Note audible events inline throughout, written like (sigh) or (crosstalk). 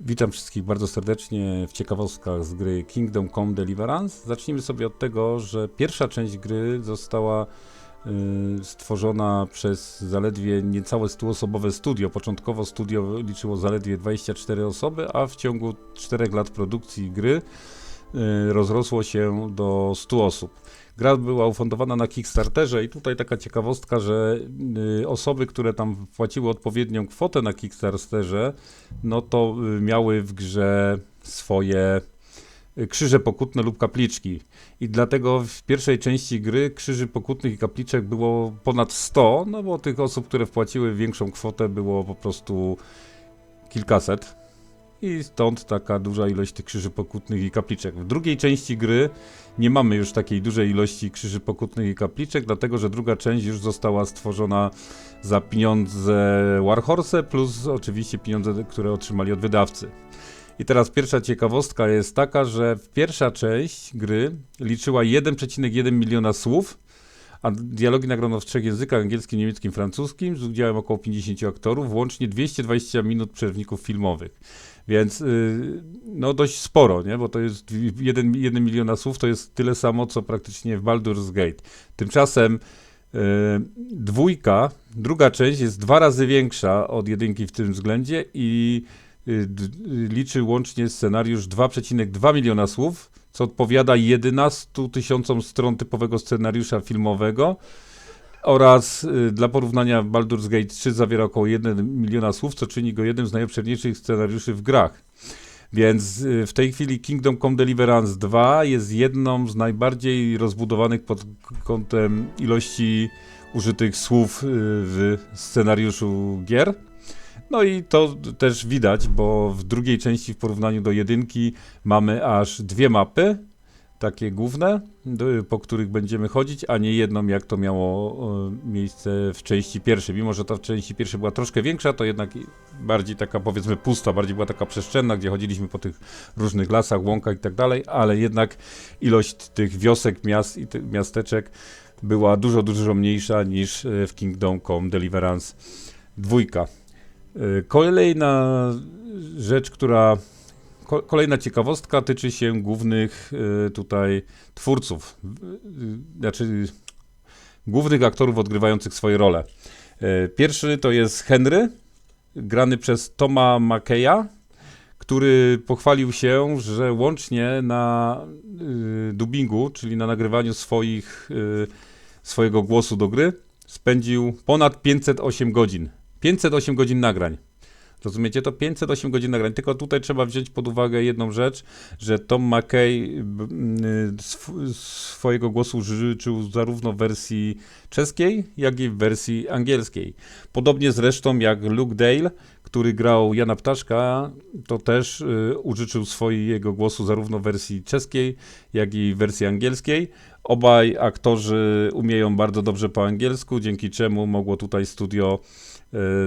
Witam wszystkich bardzo serdecznie w ciekawostkach z gry Kingdom Come Deliverance. Zacznijmy sobie od tego, że pierwsza część gry została y, stworzona przez zaledwie niecałe 100-osobowe studio. Początkowo studio liczyło zaledwie 24 osoby, a w ciągu 4 lat produkcji gry y, rozrosło się do 100 osób. Gra była ufundowana na Kickstarterze i tutaj taka ciekawostka, że y, osoby, które tam wpłaciły odpowiednią kwotę na Kickstarterze, no to y, miały w grze swoje y, krzyże pokutne lub kapliczki. I dlatego w pierwszej części gry krzyży pokutnych i kapliczek było ponad 100, no bo tych osób, które wpłaciły większą kwotę było po prostu kilkaset. I stąd taka duża ilość tych krzyży pokutnych i kapliczek. W drugiej części gry nie mamy już takiej dużej ilości krzyży pokutnych i kapliczek, dlatego że druga część już została stworzona za pieniądze Warhorse, plus oczywiście pieniądze, które otrzymali od wydawcy. I teraz pierwsza ciekawostka jest taka, że pierwsza część gry liczyła 1,1 miliona słów, a dialogi nagrano w trzech językach, angielskim, niemieckim, francuskim, z udziałem około 50 aktorów, włącznie 220 minut przerwników filmowych. Więc yy, no dość sporo, nie? bo to jest 1, 1 miliona słów, to jest tyle samo, co praktycznie w Baldur's Gate. Tymczasem yy, dwójka, druga część jest dwa razy większa od jedynki w tym względzie i y, liczy łącznie scenariusz 2,2 miliona słów, co odpowiada 11 tysiącom stron typowego scenariusza filmowego oraz y, dla porównania Baldur's Gate 3 zawiera około 1 miliona słów, co czyni go jednym z najobszerniejszych scenariuszy w grach. Więc y, w tej chwili Kingdom Come Deliverance 2 jest jedną z najbardziej rozbudowanych pod kątem ilości użytych słów y, w scenariuszu gier. No i to też widać, bo w drugiej części w porównaniu do jedynki mamy aż dwie mapy, takie główne, po których będziemy chodzić, a nie jedną, jak to miało miejsce w części pierwszej. Mimo, że ta w części pierwszej była troszkę większa, to jednak bardziej taka powiedzmy pusta, bardziej była taka przestrzenna, gdzie chodziliśmy po tych różnych lasach, łąkach i tak dalej, ale jednak ilość tych wiosek, miast i miasteczek była dużo, dużo mniejsza niż e, w Kingdom Come Deliverance 2. E, Kolejna rzecz, która Kolejna ciekawostka tyczy się głównych y, tutaj twórców, y, znaczy głównych aktorów odgrywających swoje role. Y, Pierwszy to jest Henry, grany przez Toma McKeya, który pochwalił się, że łącznie na dubbingu, czyli na nagrywaniu swoich, swojego głosu do gry, spędził ponad 508 godzin. 508 godzin nagrań. Rozumiecie to? 508 godzin nagrań. Tylko tutaj trzeba wziąć pod uwagę jedną rzecz, że Tom McKay m, sw- swojego głosu życzył zarówno w wersji czeskiej, jak i w wersji angielskiej. Podobnie zresztą jak Luke Dale, który grał Jana Ptaszka, to też y, użyczył swojego głosu zarówno w wersji czeskiej, jak i w wersji angielskiej. Obaj aktorzy umieją bardzo dobrze po angielsku, dzięki czemu mogło tutaj studio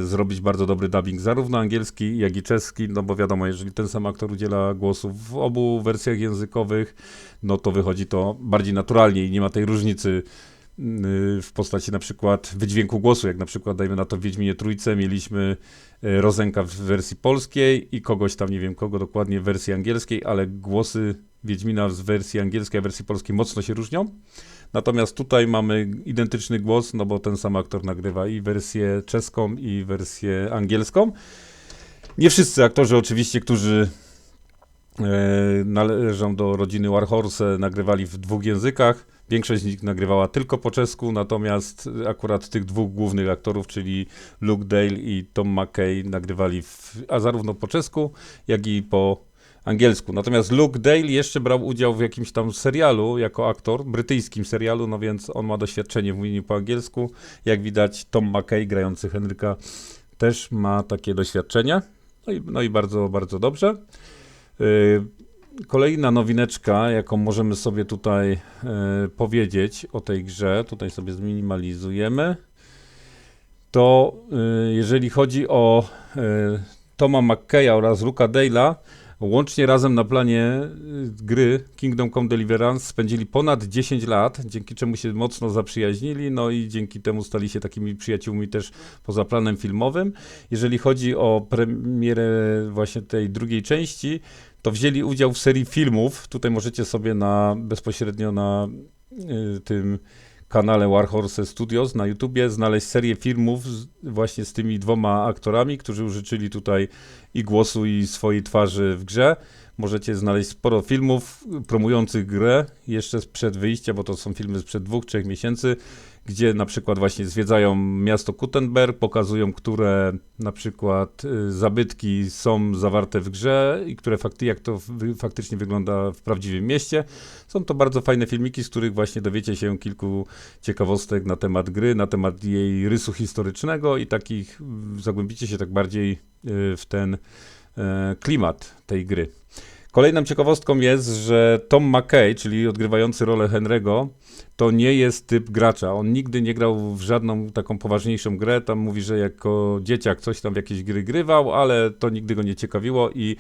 zrobić bardzo dobry dubbing, zarówno angielski, jak i czeski, no bo wiadomo, jeżeli ten sam aktor udziela głosu w obu wersjach językowych, no to wychodzi to bardziej naturalnie i nie ma tej różnicy mm, w postaci na przykład wydźwięku głosu, jak na przykład dajmy na to w Wiedźminie Trójce mieliśmy e, Rozenka w wersji polskiej i kogoś tam, nie wiem kogo dokładnie w wersji angielskiej, ale głosy Wiedźmina z wersji angielskiej, a wersji polskiej mocno się różnią. Natomiast tutaj mamy identyczny głos, no bo ten sam aktor nagrywa i wersję czeską, i wersję angielską. Nie wszyscy aktorzy oczywiście, którzy e, należą do rodziny Warhorse, nagrywali w dwóch językach. Większość z nich nagrywała tylko po czesku, natomiast akurat tych dwóch głównych aktorów, czyli Luke Dale i Tom McKay, nagrywali w, a zarówno po czesku, jak i po angielsku. Natomiast Luke Dale jeszcze brał udział w jakimś tam serialu jako aktor, brytyjskim serialu, no więc on ma doświadczenie w mówieniu po angielsku. Jak widać, Tom McKay grający Henryka też ma takie doświadczenie. No i, no i bardzo, bardzo dobrze. Yy, Kolejna nowineczka, jaką możemy sobie tutaj e, powiedzieć o tej grze, tutaj sobie zminimalizujemy, to e, jeżeli chodzi o Toma McKeya oraz Luka Dale'a, Łącznie razem na planie y, gry Kingdom Come Deliverance spędzili ponad 10 lat, dzięki czemu się mocno zaprzyjaźnili, no i dzięki temu stali się takimi przyjaciółmi też poza planem filmowym. Jeżeli chodzi o premierę właśnie tej drugiej części, to wzięli udział w serii filmów. Tutaj możecie sobie na bezpośrednio na y, tym kanale Warhorse Studios na YouTubie znaleźć serię filmów z, właśnie z tymi dwoma aktorami, którzy użyczyli tutaj i głosu, i swojej twarzy w grze. Możecie znaleźć sporo filmów promujących grę jeszcze sprzed wyjścia, bo to są filmy sprzed dwóch, trzech miesięcy, gdzie na przykład właśnie zwiedzają miasto Kuttenberg, pokazują, które na przykład y, zabytki są zawarte w grze i które fakty, jak to faktycznie wygląda w prawdziwym mieście. Są to bardzo fajne filmiki, z których właśnie dowiecie się kilku ciekawostek na temat gry, na temat jej rysu historycznego i takich zagłębicie się tak bardziej y, w ten klimat tej gry. Kolejną ciekawostką jest, że Tom McKay, czyli odgrywający rolę Henry'ego, to nie jest typ gracza. On nigdy nie grał w żadną taką poważniejszą grę. Tam mówi, że jako dzieciak coś tam w jakieś gry grywał, ale to nigdy go nie ciekawiło i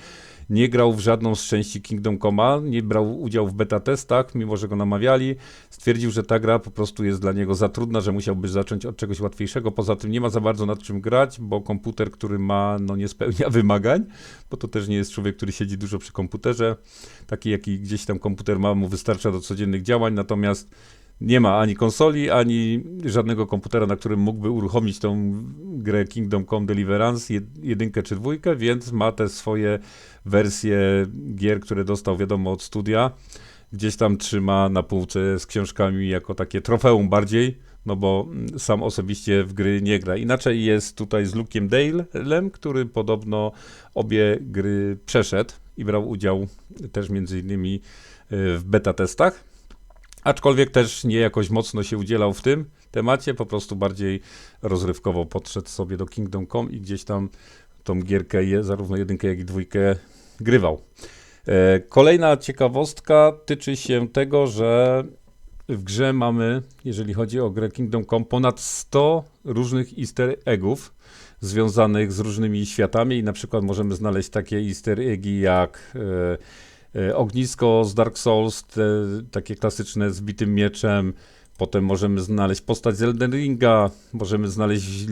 nie grał w żadną z części Kingdom Come, nie brał udziału w beta testach, mimo że go namawiali. Stwierdził, że ta gra po prostu jest dla niego za trudna, że musiałby zacząć od czegoś łatwiejszego. Poza tym nie ma za bardzo nad czym grać, bo komputer, który ma, no nie spełnia (laughs) wymagań, bo to też nie jest człowiek, który siedzi dużo przy komputerze. Taki, jaki gdzieś tam komputer ma, mu wystarcza do codziennych działań, natomiast nie ma ani konsoli, ani żadnego komputera, na którym mógłby uruchomić tą grę Kingdom Come Deliverance, jedynkę czy dwójkę, więc ma te swoje wersje gier, które dostał, wiadomo, od studia. Gdzieś tam trzyma na półce z książkami jako takie trofeum bardziej, no bo sam osobiście w gry nie gra. Inaczej jest tutaj z Luke'em Dalem, który podobno obie gry przeszedł i brał udział też między innymi e, w beta testach. Aczkolwiek też nie jakoś mocno się udzielał w tym temacie, po prostu bardziej rozrywkowo podszedł sobie do Kingdom Come i gdzieś tam tą gierkę, je, zarówno jedynkę, jak i dwójkę grywał. E, kolejna ciekawostka tyczy się tego, że w grze mamy, jeżeli chodzi o grę Kingdom Come, ponad 100 różnych easter eggów związanych z różnymi światami i na przykład możemy znaleźć takie easter eggi jak e, ognisko z Dark Souls, te, takie klasyczne z bitym mieczem, Potem możemy znaleźć postać z Elden Ringa, możemy znaleźć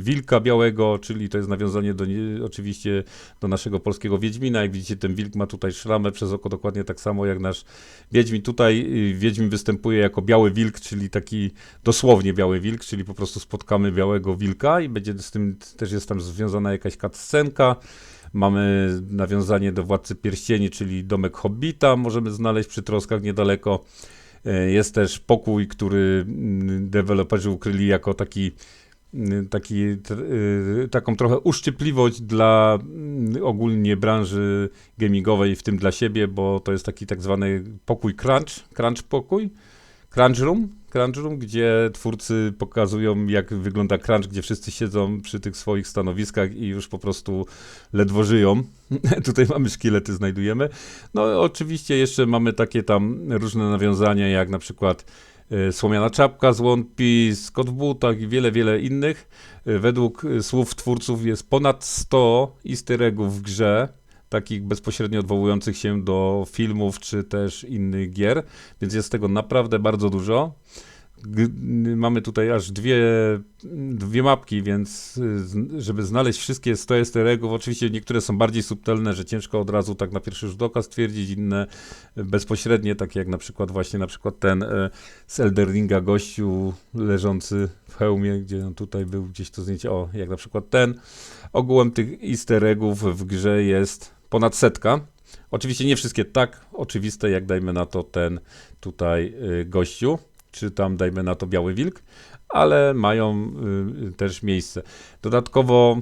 wilka białego, czyli to jest nawiązanie do, oczywiście do naszego polskiego Wiedźmina. Jak widzicie, ten wilk ma tutaj szramę przez oko dokładnie tak samo jak nasz Wiedźmin. Tutaj y, Wiedźmin występuje jako biały wilk, czyli taki dosłownie biały wilk, czyli po prostu spotkamy białego wilka i będzie z tym też jest tam związana jakaś cutscenka. Mamy nawiązanie do Władcy Pierścieni, czyli domek Hobbita możemy znaleźć przy troskach niedaleko. E, jest też pokój, który mm, deweloperzy ukryli jako taki, mm, taki, e, taką trochę uszczypliwość dla mm, ogólnie branży gamingowej, w tym dla siebie, bo to jest taki tak zwany pokój crunch, crunch pokój, crunch room, Crunch Room, gdzie twórcy pokazują, jak wygląda crunch, gdzie wszyscy siedzą przy tych swoich stanowiskach i już po prostu ledwo żyją. (laughs) Tutaj mamy szkielety, znajdujemy. No oczywiście jeszcze mamy takie tam różne nawiązania, jak na przykład y, Słomiana czapka z One Piece, Kot w butach i wiele, wiele innych. Y, według y, słów twórców jest ponad 100 easter eggów w grze, takich bezpośrednio odwołujących się do filmów czy też innych gier, więc jest tego naprawdę bardzo dużo. Mamy tutaj aż dwie, dwie mapki, więc żeby znaleźć wszystkie 100 easter eggów, oczywiście niektóre są bardziej subtelne, że ciężko od razu tak na pierwszy rzut oka stwierdzić, inne bezpośrednie, takie jak na przykład właśnie na przykład ten e, z Elderinga gościu leżący w hełmie, gdzie on tutaj był gdzieś to zdjęcie, o, jak na przykład ten. Ogółem tych easter w grze jest ponad setka. Oczywiście nie wszystkie tak oczywiste, jak dajmy na to ten tutaj y, gościu, czy tam dajmy na to biały wilk, ale mają y, też miejsce. Dodatkowo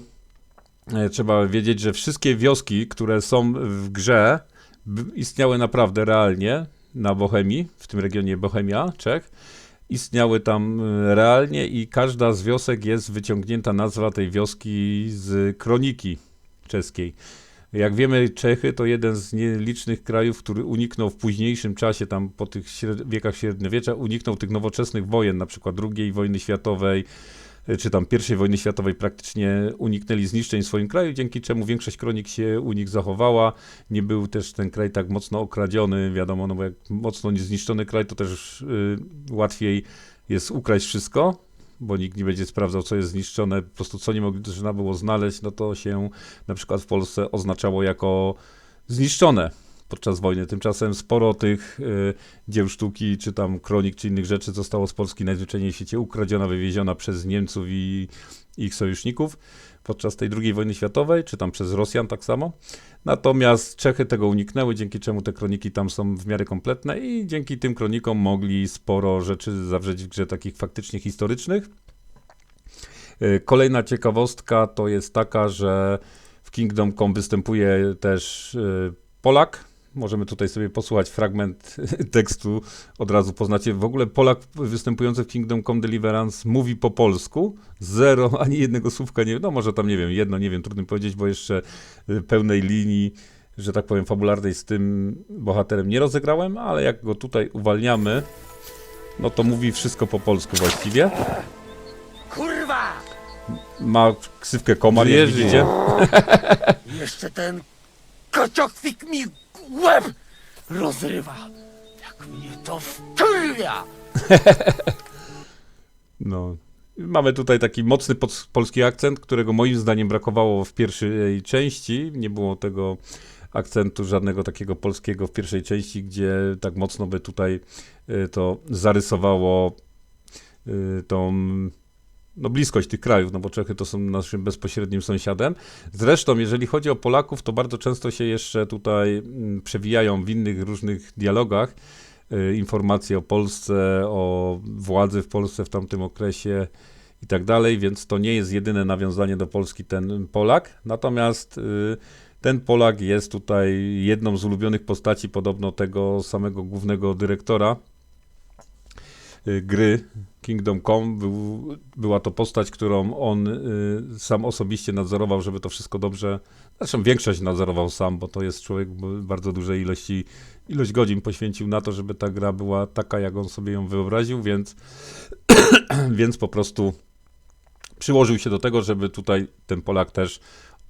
y, trzeba wiedzieć, że wszystkie wioski, które są w grze, istniały naprawdę realnie na Bohemii, w tym regionie Bohemia, Czech. Istniały tam realnie i każda z wiosek jest wyciągnięta nazwa tej wioski z kroniki czeskiej. Jak wiemy, Czechy to jeden z nielicznych krajów, który uniknął w późniejszym czasie, tam po tych wiekach średniowiecza, uniknął tych nowoczesnych wojen, na przykład II wojny światowej, y, czy tam I wojny światowej praktycznie uniknęli zniszczeń w swoim kraju, dzięki czemu większość kronik się u nich zachowała. Nie był też ten kraj tak mocno okradziony, wiadomo, no bo jak mocno niezniszczony kraj, to też y, łatwiej jest ukraść wszystko, bo nikt nie będzie sprawdzał, co jest zniszczone, po prostu co nie można było znaleźć, no to się na przykład w Polsce oznaczało jako zniszczone podczas wojny. Tymczasem sporo tych y, dzieł sztuki, czy tam kronik, czy innych rzeczy zostało z Polski najzwyczajniej w świecie ukradziona, wywieziona przez Niemców i ich sojuszników podczas tej II wojny światowej, czy tam przez Rosjan tak samo. Natomiast Czechy tego uniknęły, dzięki czemu te kroniki tam są w miarę kompletne i dzięki tym kronikom mogli sporo rzeczy zawrzeć w grze takich faktycznie historycznych. Y, Kolejna ciekawostka to jest taka, że w Kingdom Come występuje też y, Polak. Możemy tutaj sobie posłuchać fragment (laughs) tekstu, od razu poznacie. W ogóle Polak występujący w Kingdom Come Deliverance mówi po polsku, zero, (laughs) ani jednego słówka nie, no może tam nie wiem, jedno, nie wiem, trudno mi powiedzieć, bo jeszcze y, pełnej linii, że tak powiem, fabularnej z tym bohaterem nie rozegrałem, ale jak go tutaj uwalniamy, no to mówi wszystko po polsku właściwie. Kurwa! Ma ksywkę komar, jak widzicie. Jeszcze ten kociokwik mi łeb rozrywa. Jak mnie to wkurwia! (laughs) No. Mamy tutaj taki mocny pod- polski akcent, którego moim zdaniem brakowało w pierwszej części. Nie było tego akcentu żadnego takiego polskiego w pierwszej części, gdzie tak mocno by tutaj y, to zarysowało y, tą no, bliskość tych krajów, no bo Czechy to są naszym bezpośrednim sąsiadem. Zresztą, jeżeli chodzi o Polaków, to bardzo często się jeszcze tutaj mm, przewijają w innych różnych dialogach y, informacje o Polsce, o władzy w Polsce w tamtym okresie i tak dalej, więc to nie jest jedyne nawiązanie do Polski ten Polak. Natomiast y, ten Polak jest tutaj jedną z ulubionych postaci podobno tego samego głównego dyrektora gry Kingdom Come. Był, była to postać, którą on y, sam osobiście nadzorował, żeby to wszystko dobrze. Zresztą większość nadzorował sam, bo to jest człowiek bardzo dużej ilości, ilość godzin poświęcił na to, żeby ta gra była taka, jak on sobie ją wyobraził, więc, (clears throat) więc po prostu przyłożył się do tego, żeby tutaj ten Polak też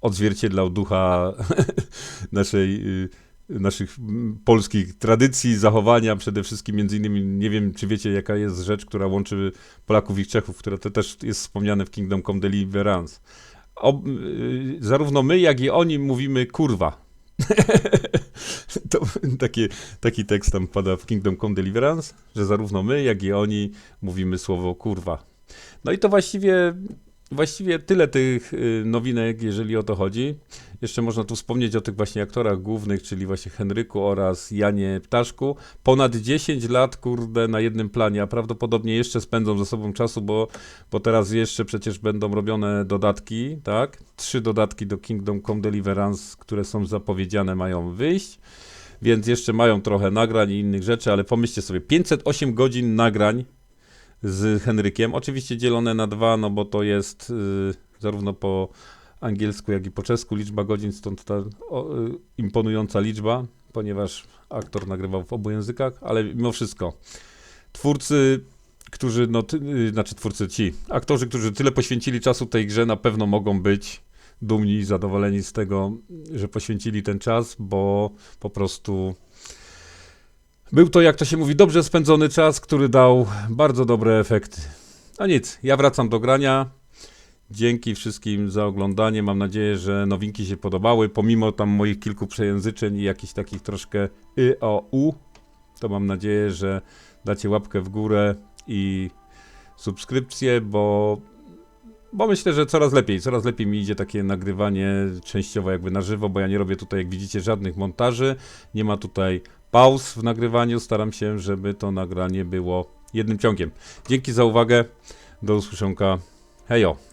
odzwierciedlał ducha (laughs) naszej. y, naszych polskich tradycji, zachowania, przede wszystkim między innymi, nie wiem, czy wiecie, jaka jest rzecz, która łączy Polaków i Czechów, która to też jest wspomniane w Kingdom Come Deliverance. Ob, y, zarówno my, jak i oni mówimy kurwa. (laughs) to takie, taki tekst tam pada w Kingdom Come Deliverance, że zarówno my, jak i oni mówimy słowo kurwa. No i to właściwie, właściwie tyle tych y, nowinek, jeżeli o to chodzi. Jeszcze można tu wspomnieć o tych właśnie aktorach głównych, czyli właśnie Henryku oraz Janie Ptaszku. Ponad 10 lat, kurde, na jednym planie, a prawdopodobnie jeszcze spędzą ze sobą czasu, bo, bo teraz jeszcze przecież będą robione dodatki, tak? Trzy dodatki do Kingdom Come Deliverance, które są zapowiedziane, mają wyjść. Więc jeszcze mają trochę nagrań i innych rzeczy, ale pomyślcie sobie, 508 godzin nagrań z Henrykiem. Oczywiście dzielone na dwa, no bo to jest y, zarówno po angielsku, jak i po czesku liczba godzin, stąd ta o, y, imponująca liczba, ponieważ aktor nagrywał w obu językach, ale mimo wszystko twórcy, którzy, no, ty, y, znaczy twórcy ci, aktorzy, którzy tyle poświęcili czasu tej grze, na pewno mogą być dumni i zadowoleni z tego, że poświęcili ten czas, bo po prostu był to, jak to się mówi, dobrze spędzony czas, który dał bardzo dobre efekty. A nic, ja wracam do grania. Dzięki wszystkim za oglądanie. Mam nadzieję, że nowinki się podobały. Pomimo tam moich kilku przejęzyczeń i jakichś takich troszkę y, o, u, to mam nadzieję, że dacie łapkę w górę i subskrypcję, bo, bo myślę, że coraz lepiej, coraz lepiej mi idzie takie nagrywanie częściowo jakby na żywo, bo ja nie robię tutaj, jak widzicie, żadnych montaży. Nie ma tutaj pauz w nagrywaniu. Staram się, żeby to nagranie było jednym ciągiem. Dzięki za uwagę. Do usłyszonka. Hejo.